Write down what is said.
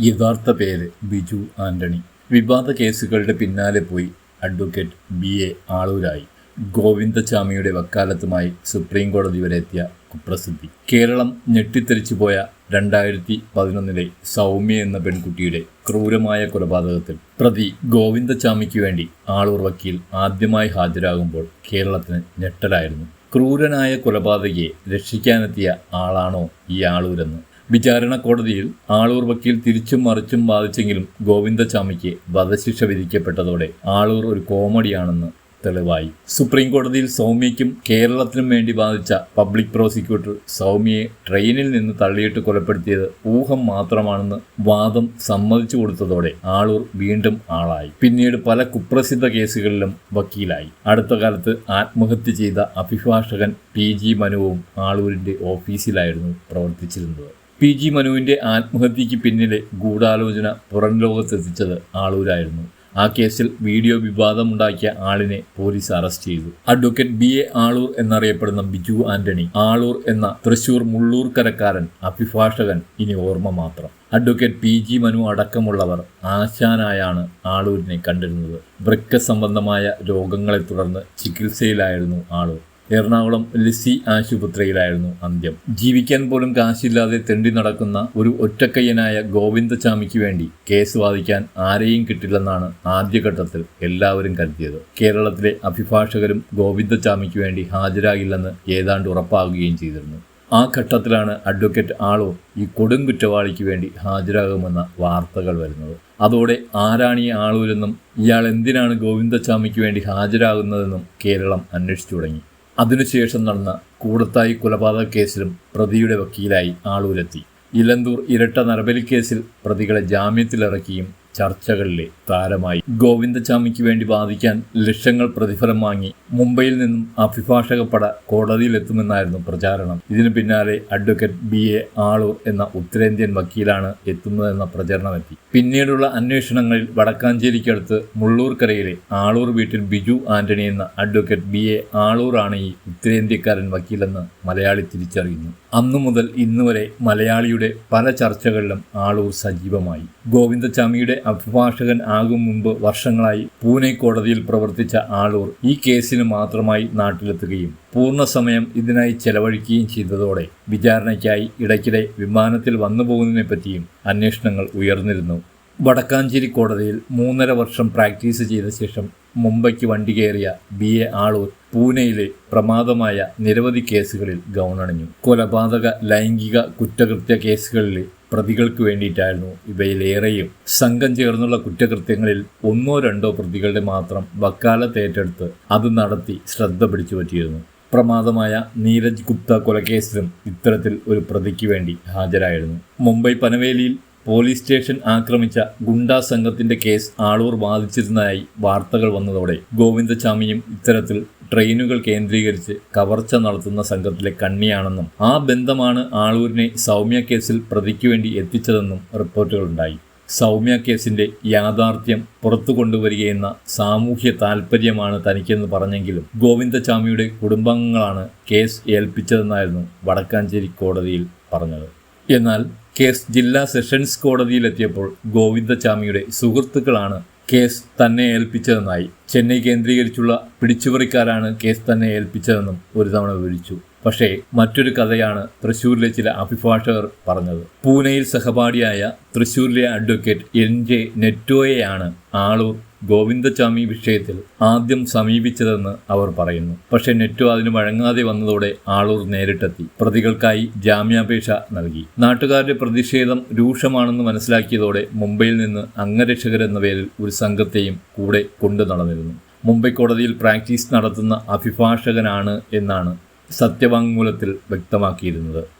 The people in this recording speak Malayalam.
യഥാർത്ഥ പേര് ബിജു ആന്റണി. വിവാദ കേസുകളുടെ പിന്നാലെ പോയി അഡ്വക്കേറ്റ് ബി എ ആളൂരായി. ഗോവിന്ദചാമിയുടെ വക്കാലത്തുമായി സുപ്രീം കോടതി വരെ എത്തിയ കുപ്രസിദ്ധി. കേരളം ഞെട്ടിത്തെറിച്ചു പോയ രണ്ടായിരത്തി പതിനൊന്നിലെ സൗമ്യ എന്ന പെൺകുട്ടിയുടെ ക്രൂരമായ കൊലപാതകത്തിൽ പ്രതി ഗോവിന്ദചാമിക്ക് വേണ്ടി ആളൂർ വക്കീൽ ആദ്യമായി ഹാജരാകുമ്പോൾ കേരളത്തിന് ഞെട്ടലായിരുന്നു. ക്രൂരനായ കൊലപാതകയെ രക്ഷിക്കാനെത്തിയ ആളാണോ ഈ ആളൂരെന്ന് വിചാരണ കോടതിയിൽ ആളൂർ വക്കീൽ തിരിച്ചും മറിച്ചും വാദിച്ചെങ്കിലും ഗോവിന്ദചാമിക്ക് വധശിക്ഷ വിധിക്കപ്പെട്ടതോടെ ആളൂർ ഒരു കോമഡിയാണെന്ന് തെളിവായി. സുപ്രീം കോടതിയിൽ സൗമ്യയ്ക്കും കേരളത്തിനും വേണ്ടി വാദിച്ച പബ്ലിക് പ്രോസിക്യൂട്ടർ സൗമ്യയെ ട്രെയിനിൽ നിന്ന് തള്ളിയിട്ട് കൊലപ്പെടുത്തിയത് ഊഹം മാത്രമാണെന്ന് വാദം സമ്മതിച്ചു കൊടുത്തതോടെ ആളൂർ വീണ്ടും ആളായി. പിന്നീട് പല കുപ്രസിദ്ധ കേസുകളിലും വക്കീലായി. അടുത്ത കാലത്ത് ആത്മഹത്യ ചെയ്ത അഭിഭാഷകൻ പി ജി മനുവും ആളൂരിന്റെ ഓഫീസിലായിരുന്നു പ്രവർത്തിച്ചിരുന്നത്. പി ജി മനുവിന്റെ ആത്മഹത്യയ്ക്ക് പിന്നിലെ ഗൂഢാലോചന പുറം ലോകത്തെത്തിച്ചത് ആളൂരായിരുന്നു. ആ കേസിൽ വീഡിയോ വിവാദമുണ്ടാക്കിയ ആളിനെ പോലീസ് അറസ്റ്റ് ചെയ്തു. അഡ്വക്കേറ്റ് ബി എ ആളൂർ എന്നറിയപ്പെടുന്ന ബിജു ആന്റണി ആളൂർ എന്ന തൃശൂർ മുള്ളൂർക്കരക്കാരൻ അഭിഭാഷകൻ ഇനി ഓർമ്മ മാത്രം. അഡ്വക്കേറ്റ് പി ജി മനു അടക്കമുള്ളവർ ആശാനായാണ് ആളൂരിനെ കണ്ടിരുന്നത്. വൃക്ക സംബന്ധമായ രോഗങ്ങളെ തുടർന്ന് ചികിത്സയിലായിരുന്നു ആളൂർ. എറണാകുളം ലിസി ആശുപത്രിയിലായിരുന്നു അന്ത്യം. ജീവിക്കാൻ പോലും കാശില്ലാതെ തെണ്ടി നടക്കുന്ന ഒരു ഒറ്റക്കയ്യനായ ഗോവിന്ദചാമിക്ക് വേണ്ടി കേസ് വാദിക്കാൻ ആരെയും കിട്ടില്ലെന്നാണ് ആദ്യഘട്ടത്തിൽ എല്ലാവരും കരുതിയത്. കേരളത്തിലെ അഭിഭാഷകരും ഗോവിന്ദചാമിക്ക് വേണ്ടി ഹാജരാകില്ലെന്ന് ഏതാണ്ട് ഉറപ്പാകുകയും ചെയ്തിരുന്നു. ആ ഘട്ടത്തിലാണ് അഡ്വക്കേറ്റ് ആളോ ഈ കൊടും കുറ്റവാളിക്ക് വേണ്ടി ഹാജരാകുമെന്ന വാർത്തകൾ വരുന്നത്. അതോടെ ആരാണ് ഈ ആളൂരെന്നും ഇയാൾ എന്തിനാണ് ഗോവിന്ദചാമിക്ക് വേണ്ടി ഹാജരാകുന്നതെന്നും കേരളം അന്വേഷിച്ചു തുടങ്ങി. അതിനുശേഷം നടന്ന കൂടത്തായി കൊലപാതക കേസിലും പ്രതിയുടെ വക്കീലായി ആളൂരെത്തി. ഇലന്തൂർ ഇരട്ട നരബലി കേസിൽ പ്രതികളെ ജാമ്യത്തിലിറക്കിയും ചർച്ചകളിലെ താരമായി ഗോവിന്ദചാമിക്ക് വേണ്ടി വാദിക്കാൻ ലക്ഷങ്ങൾ പ്രതിഫലം വാങ്ങി മുംബൈയിൽ നിന്നും അഭിഭാഷക പട കോടതിയിലെത്തുമെന്നായിരുന്നു പ്രചാരണം. ഇതിനു പിന്നാലെ അഡ്വക്കേറ്റ് ബി എ ആളൂർ എന്ന ഉത്തരേന്ത്യൻ വക്കീലാണ് എത്തുന്നതെന്ന പ്രചരണമെത്തി. പിന്നീടുള്ള അന്വേഷണങ്ങളിൽ വടക്കാഞ്ചേരിക്കടുത്ത് മുള്ളൂർക്കരയിലെ ആളൂർ വീട്ടിൽ ബിജു ആന്റണി എന്ന അഡ്വക്കേറ്റ് ബി എ ആളൂറാണ് ഈ ഉത്തരേന്ത്യക്കാരൻ വക്കീലെന്ന് മലയാളി തിരിച്ചറിയുന്നു. അന്നു മുതൽ ഇന്നുവരെ മലയാളിയുടെ പല ചർച്ചകളിലും ആളൂർ സജീവമായി. ഗോവിന്ദചാമിയുടെ അഭിഭാഷകൻ ആകും മുമ്പ് വർഷങ്ങളായി പൂനെ കോടതിയിൽ പ്രവർത്തിച്ച ആളൂർ ഈ കേസിന് മാത്രമായി നാട്ടിലെത്തുകയും പൂർണസമയം ഇതിനായി ചെലവഴിക്കുകയും ചെയ്തതോടെ വിചാരണയ്ക്കായി ഇടയ്ക്കിടെ വിമാനത്തിൽ വന്നു പോകുന്നതിനെപ്പറ്റിയും അന്വേഷണങ്ങൾ ഉയർന്നിരുന്നു. വടക്കാഞ്ചേരി കോടതിയിൽ മൂന്നര വർഷം പ്രാക്ടീസ് ചെയ്ത ശേഷം മുംബൈക്ക് വണ്ടി കയറിയ ബി. എ. ആളൂർ പൂനെയിലെ പ്രമാദമായ നിരവധി കേസുകളിൽ ഗൗണണിഞ്ഞു. കൊലപാതക ലൈംഗിക കുറ്റകൃത്യ കേസുകളിലെ പ്രതികൾക്ക് വേണ്ടിയിട്ടായിരുന്നു ഇവയിലേറെയും. സംഘം ചേർന്നുള്ള കുറ്റകൃത്യങ്ങളിൽ ഒന്നോ രണ്ടോ പ്രതികളുടെ മാത്രം വക്കാലത്ത് ഏറ്റെടുത്ത് അത് നടത്തി ശ്രദ്ധ പിടിച്ചു പറ്റിയിരുന്നു. പ്രമാദമായ നീരജ് ഗുപ്ത കൊലക്കേസിലും ഇത്തരത്തിൽ ഒരു പ്രതിക്ക് വേണ്ടി ഹാജരായിരുന്നു. മുംബൈ പനവേലിയിൽ പോലീസ് സ്റ്റേഷൻ ആക്രമിച്ച ഗുണ്ടാ സംഘത്തിന്റെ കേസ് ആളൂർ ബാധിച്ചിരുന്നതായി വാർത്തകൾ വന്നതോടെ ഗോവിന്ദചാമിയും ഇത്തരത്തിൽ ട്രെയിനുകൾ കേന്ദ്രീകരിച്ച് കവർച്ച നടത്തുന്ന സംഘത്തിലെ കണ്ണിയാണെന്നും ആ ബന്ധമാണ് ആളൂരിനെ സൗമ്യ കേസിൽ പ്രതിക്ക് വേണ്ടി എത്തിച്ചതെന്നും റിപ്പോർട്ടുകളുണ്ടായി. സൗമ്യ കേസിന്റെ യാഥാർത്ഥ്യം പുറത്തു കൊണ്ടുവരികയെന്ന സാമൂഹ്യ താൽപ്പര്യമാണ് തനിക്കെന്ന് പറഞ്ഞെങ്കിലും ഗോവിന്ദചാമിയുടെ കുടുംബാംഗങ്ങളാണ് കേസ് ഏൽപ്പിച്ചതെന്നായിരുന്നു വടക്കാഞ്ചേരി കോടതിയിൽ പറഞ്ഞത്. എന്നാൽ കേസ് ജില്ലാ സെഷൻസ് കോടതിയിലെത്തിയപ്പോൾ ഗോവിന്ദചാമിയുടെ സുഹൃത്തുക്കളാണ് കേസ് തന്നെ ഏൽപ്പിച്ചതെന്നായി. ചെന്നൈ കേന്ദ്രീകരിച്ചുള്ള പിടിച്ചുപറിക്കാരാണ് കേസ് തന്നെ ഏൽപ്പിച്ചതെന്നും ഒരു തവണ വിവരിച്ചു. പക്ഷേ മറ്റൊരു കഥയാണ് തൃശൂരിലെ ചില അഭിഭാഷകർ പറഞ്ഞത്. പൂനെയിൽ സഹപാഠിയായ തൃശൂരിലെ അഡ്വക്കേറ്റ് എൻ ജെ നെറ്റോയെയാണ് ആളൂർ ഗോവിന്ദചാമി വിഷയത്തിൽ ആദ്യം സമീപിച്ചതെന്ന് അവർ പറയുന്നു. പക്ഷേ നെറ്റു അതിന് വഴങ്ങാതെ വന്നതോടെ ആളൂർ നേരിട്ടെത്തി. പ്രതികൾക്കായി ജാമ്യാപേക്ഷ നൽകി. നാട്ടുകാരുടെ പ്രതിഷേധം രൂക്ഷമാണെന്ന് മനസ്സിലാക്കിയതോടെ മുംബൈയിൽ നിന്ന് അംഗരക്ഷകരെന്ന പേരിൽ ഒരു സംഘത്തെയും കൂടെ കൊണ്ടു നടന്നിരുന്നു. മുംബൈ കോടതിയിൽ പ്രാക്ടീസ് നടത്തുന്ന അഭിഭാഷകനാണ് എന്നാണ് സത്യവാങ്മൂലത്തിൽ വ്യക്തമാക്കിയിരുന്നത്.